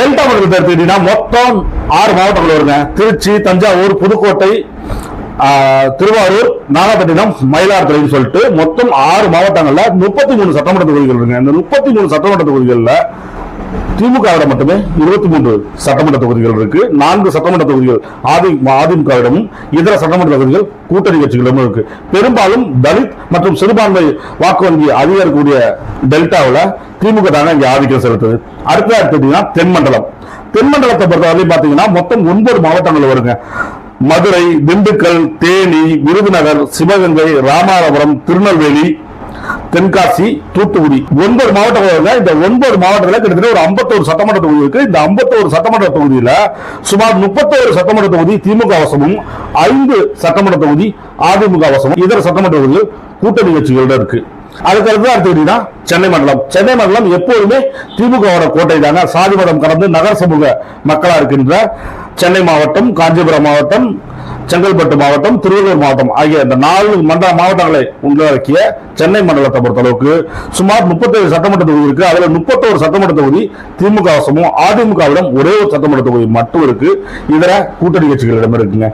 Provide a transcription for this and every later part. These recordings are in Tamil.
டெல்டா மாவட்டத்தை எடுத்துக்கிட்டீங்கன்னா மொத்தம் ஆறு மாவட்டங்கள் வருங்க. திருச்சி தஞ்சாவூர் புதுக்கோட்டை திருவாரூர் நாகப்பட்டினம் மயிலாடுதுறைன்னு சொல்லிட்டு மொத்தம் ஆறு மாவட்டங்கள்ல முப்பத்தி மூணு சட்டமன்ற தொகுதிகள் இருக்குங்க. இந்த முப்பத்தி மூணு சட்டமன்ற தொகுதிகளில் திமுகவிடம் மட்டுமே இருபத்தி மூன்று சட்டமன்ற தொகுதிகள் இருக்கு. நான்கு சட்டமன்ற தொகுதிகள் அதி அதிமுகவிடமும் இதர சட்டமன்ற தொகுதிகள் கூட்டணி கட்சிகளிடமும் இருக்கு. பெரும்பாலும் தலித் மற்றும் சிறுபான்மை வாக்கு வங்கி அதிகரிக்கக்கூடிய டெல்டாவில் திமுக தானே இங்கே ஆதிக்கம் செலுத்துது. அடுத்ததா எடுத்துட்டீங்கன்னா தென்மண்டலம். தென்மண்டலத்தை பொறுத்தவரை பார்த்தீங்கன்னா மொத்தம் ஒன்பது மாவட்டங்கள் வருங்க. மதுரை திண்டுக்கல் தேனி விருதுநகர் சிவகங்கை ராமநாதபுரம் திருநெல்வேலி தென்காசி தூத்துக்குடி. ஒன்பது மாவட்டங்கள் இந்த ஒன்பது மாவட்டத்தில் கிட்டத்தட்ட ஒரு 51 சட்டமன்ற தொகுதி இருக்கு. இந்த 51 சட்டமன்ற தொகுதியில் சுமார் 31 சட்டமன்ற தொகுதி திமுக வசமும் ஐந்து சட்டமன்ற தொகுதி அதிமுக வசமும் இதர சட்டமன்ற தொகுதிகள் கூட்டணி கட்சிகளோட இருக்கு. அதுக்கு அடுத்து சென்னை மண்டலம். சென்னை மண்டலம் எப்போதுமே திமுகவோட கோட்டை தாங்க. சாதி மதம் கடந்து நகர சமூக மக்களா இருக்கின்ற சென்னை மாவட்டம் காஞ்சிபுரம் மாவட்டம் செங்கல்பட்டு மாவட்டம் திருவள்ளூர் மாவட்டம் ஆகிய இந்த நாலு மண்டல மாவட்டங்களை உள்ளடக்கிய சென்னை மண்டலத்தை பொறுத்தளவுக்கு சுமார் 37 சட்டமன்ற தொகுதி இருக்கு. அதுல 31 சட்டமன்ற தொகுதி திமுக வசமும் அதிமுகவிடம் ஒரே ஒரு சட்டமன்ற தொகுதி மட்டும் இருக்கு. இதர கூட்டணி கட்சிகளிடம் இருக்குங்க.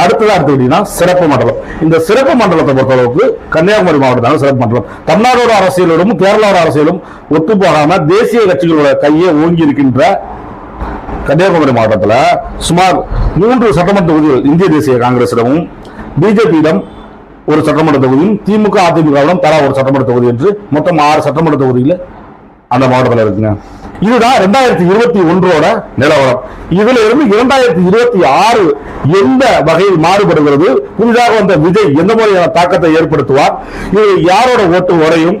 அடுத்ததா எடுத்துக்கிட்டீங்கன்னா சிறப்பு மண்டலம். இந்த சிறப்பு மண்டலத்தை பொறுத்தளவுக்கு கன்னியாகுமரி மாவட்டம் சிறப்பு மண்டலம். தமிழ்நாடோட அரசியலோடும் கேரளாவோட அரசியலும் ஒத்து போகாம தேசிய கட்சிகளோட கையை ஓங்கி இருக்கின்ற கன்னியாகுமரி மாவட்டத்தில் சுமார் மூன்று சட்டமன்ற தொகுதிகள் இந்திய தேசிய காங்கிரசிடமும் பிஜேபியிடம் ஒரு சட்டமன்ற தொகுதியும் திமுக அதிமுகவிடம் தலா ஒரு சட்டமன்ற தொகுதி என்று மொத்தம் ஆறு சட்டமன்ற தொகுதியில் அந்த மாவட்டத்தில் இருக்குங்க. இதுதான் ரெண்டாயிரத்தி இருபத்தி ஒன்றோட நிலவரம். இதுல இருந்து இரண்டாயிரத்தி இருபத்தி ஆறு எந்த வகையில் மாறுபடுகிறது புதிதாக வந்த விஜய் எந்த மாதிரியான தாக்கத்தை ஏற்படுத்துவார் இது யாரோட ஓட்டு உடையும்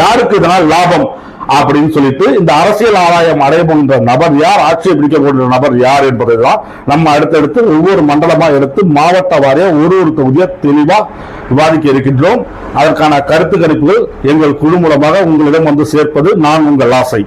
யாருக்கு இதனால் லாபம் அப்படின்னு சொல்லிட்டு இந்த அரசியல் ஆதாயம் அடையப்படுகின்ற நபர் யார்? ஆட்சியை பிடிக்கக்கூடிய நபர் யார் என்பதுதான் நம்ம அடுத்தடுத்து ஒவ்வொரு மண்டலமா எடுத்து மாவட்ட வாரியா ஒரு ஒரு தொகுதியை தெளிவா விவாதிக்க இருக்கின்றோம். அதற்கான கருத்து கணிப்புகள் எங்கள் குழு மூலமாக உங்களிடம் வந்து சேர்ப்பது நான் உங்கள் ஆசை.